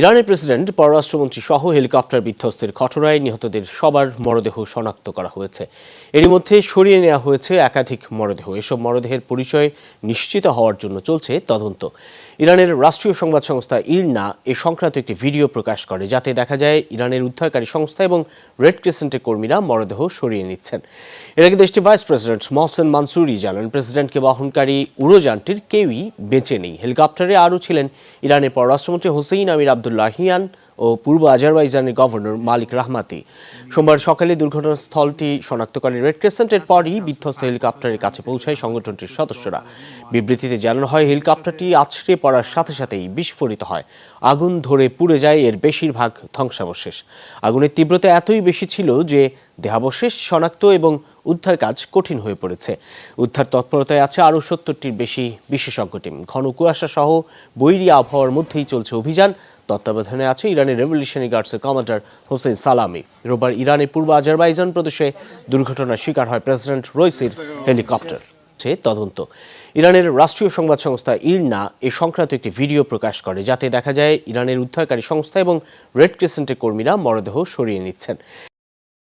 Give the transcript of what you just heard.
ইরানের প্রেসিডেন্ট, পররাষ্ট্রমন্ত্রী সহ হেলিকপ্টার বিধ্বস্তের ঘটনায় নিহতদের সবার মরদেহ শনাক্ত করা হয়েছে। এরই মধ্যে সরিয়ে নেওয়া হয়েছে একাধিক মরদেহ। এসব মরদেহের পরিচয় নিশ্চিত হওয়ার জন্য চলছে তদন্ত। ইরানের রাষ্ট্রীয় সংবাদ সংস্থা ইরনা এ সংক্রান্ত একটি ভিডিও প্রকাশ করে, যাতে দেখা যায় ইরানের উদ্ধারকারী সংস্থা এবং রেড ক্রিসেন্টের কর্মীরা মরদেহ সরিয়ে নিচ্ছেন। এর আগে দেশটির ভাইস প্রেসিডেন্ট মহসেন মানসুরি জানান, প্রেসিডেন্টকে বহনকারী উড়োযানটির কেউই বেঁচে নেই। হেলিকপ্টারে আরও ছিলেন ইরানের পররাষ্ট্রমন্ত্রী হোসেইন আমির আবদুল্লাহিয়ান ও পূর্ব আজারবাইজানের গভর্নর মালিক রাহমাতি। সোমবার সকালে দুর্ঘটনাস্থলটি শনাক্ত করেন রেড ক্রেসেন্টের পরই বিধ্বস্ত হেলিকপ্টারের কাছে পৌঁছায় সংগঠনটির সদস্যরা। বিবৃতিতে জানানো হয়, হেলিকপ্টারটি আছড়ে পড়ার সাথে সাথেই বিস্ফোরিত হয়। আগুন ধরে পুড়ে যায়, এর বেশিরভাগ ধ্বংসাবশেষ। আগুনের তীব্রতা এতই বেশি ছিল যে দেহাবশেষ শনাক্ত এবং উদ্ধার কাজ কঠিন হয়ে পড়েছে। উদ্ধার তৎপরতায় আছে আরও সত্তরটির বেশি বিশেষজ্ঞ টিম। ঘন কুয়াশা সহ বৈরী আবহাওয়ার মধ্যেই চলছে অভিযান। তত্ত্বাবধানে আছে ইরানের রেভলিউশনারি গার্ডসের কমান্ডার হোসেন সালামি। রোববার ইরানের পূর্ব আজারবাইজান প্রদেশে দুর্ঘটনার শিকার হয় প্রেসিডেন্ট রইসির হেলিকপ্টার। তদন্ত। ইরানের রাষ্ট্রীয় সংবাদ সংস্থা ইরনা এ সংক্রান্ত একটি ভিডিও প্রকাশ করে, যাতে দেখা যায় ইরানের উদ্ধারকারী সংস্থা এবং রেড ক্রিসেন্টের কর্মীরা মরদেহ সরিয়ে নিচ্ছেন।